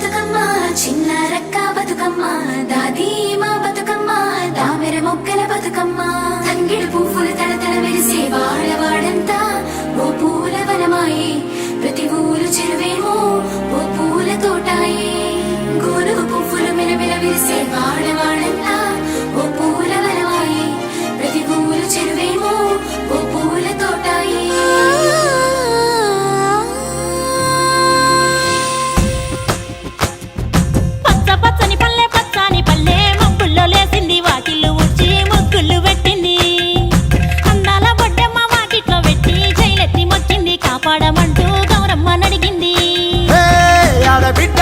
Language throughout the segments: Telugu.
బతుకమ్మ చిన్న రక్క బతుకమ్మ దాదీ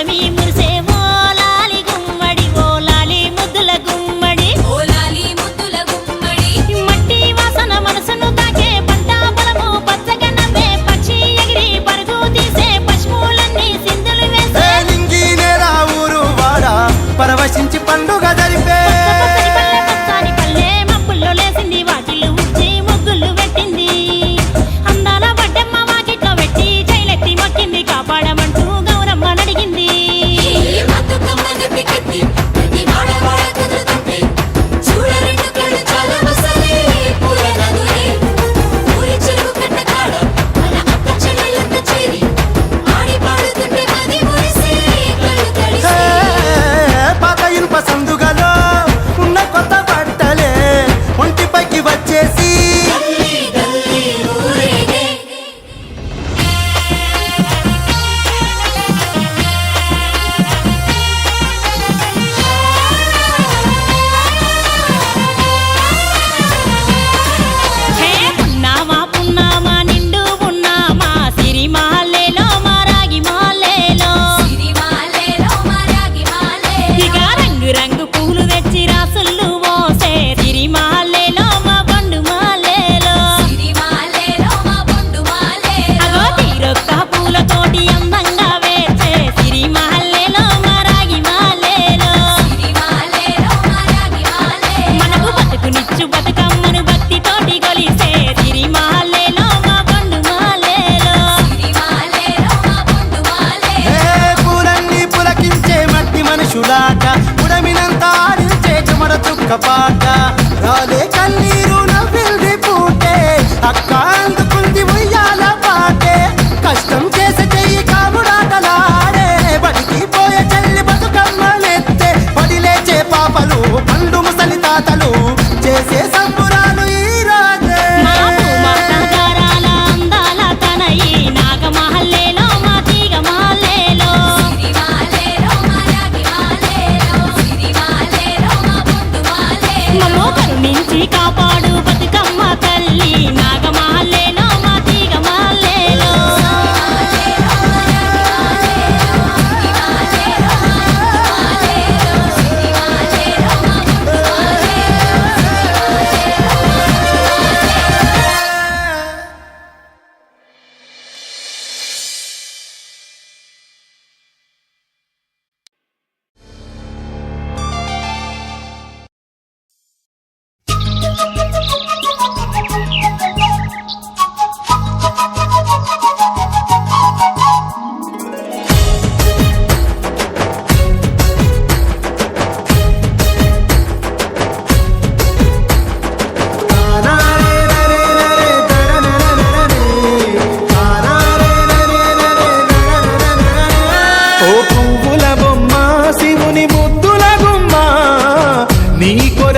самим Mamá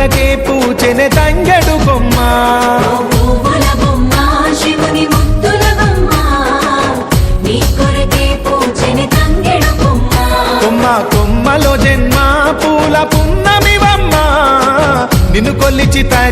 పూజకే పూచెనే తంగడు బొమ్మ కొమ్మ కొమ్మలో జన్మ పూల పున్నమివమ్మ. నిన్ను కొల్లిచి తరి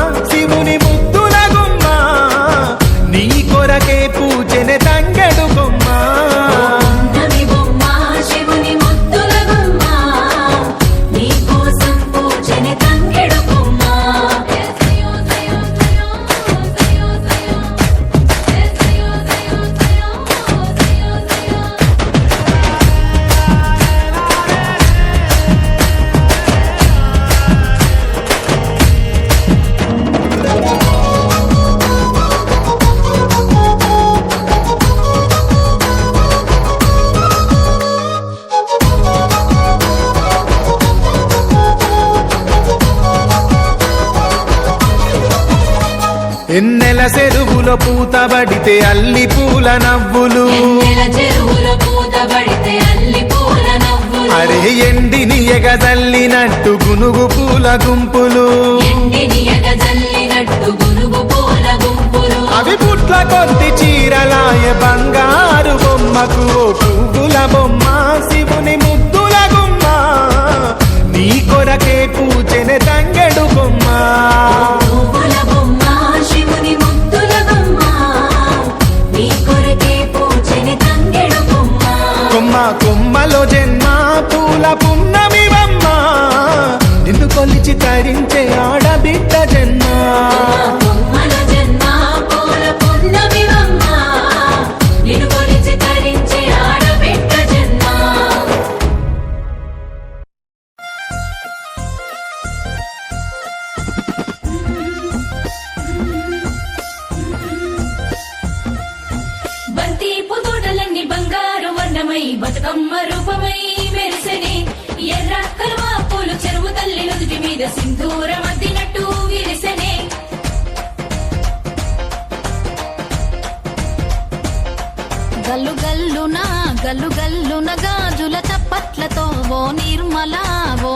ఎన్నెల చెరువుల పూత పడితే అల్లి పూల నవ్వులు. అరే ఎండిని ఎగదల్లినట్టు గునుగు పూల గుంపులు. అవి పుట్ల కొద్ది చీరలాయ బంగారు బొమ్మకు పువ్వుల బొమ్మ. రూపమై బతుకమ్మ రూపమై మెరిసెని. ఎర్ర కలువ పూలు చెరువు తల్లి నుదుటి మీద సింధూరం అద్దినట్టు విరిసెనే. గల్లు గల్లున గల్లు గల్లున గాజుల చప్పట్లతో ఓ నిర్మల ఓ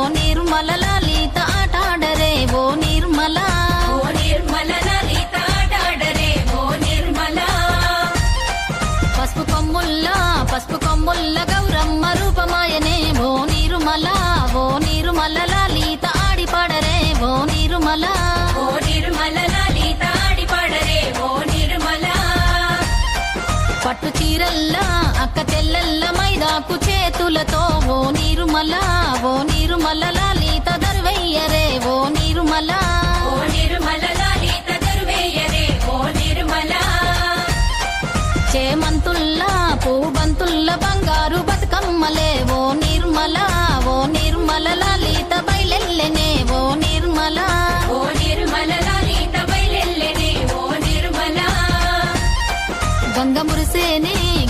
పట్టు చీరల్లా అక్క చెల్లెల్ల మైదాకు చేతులతో ఓ నిర్మల ఓ నిర్మల లలిత దర్వయ్యరే ఓ నిర్మల ఓ నిర్మల లలిత దరువేయరే ఓ నిర్మల చేమంతుల్లా పూబంతుల్ల బంగారు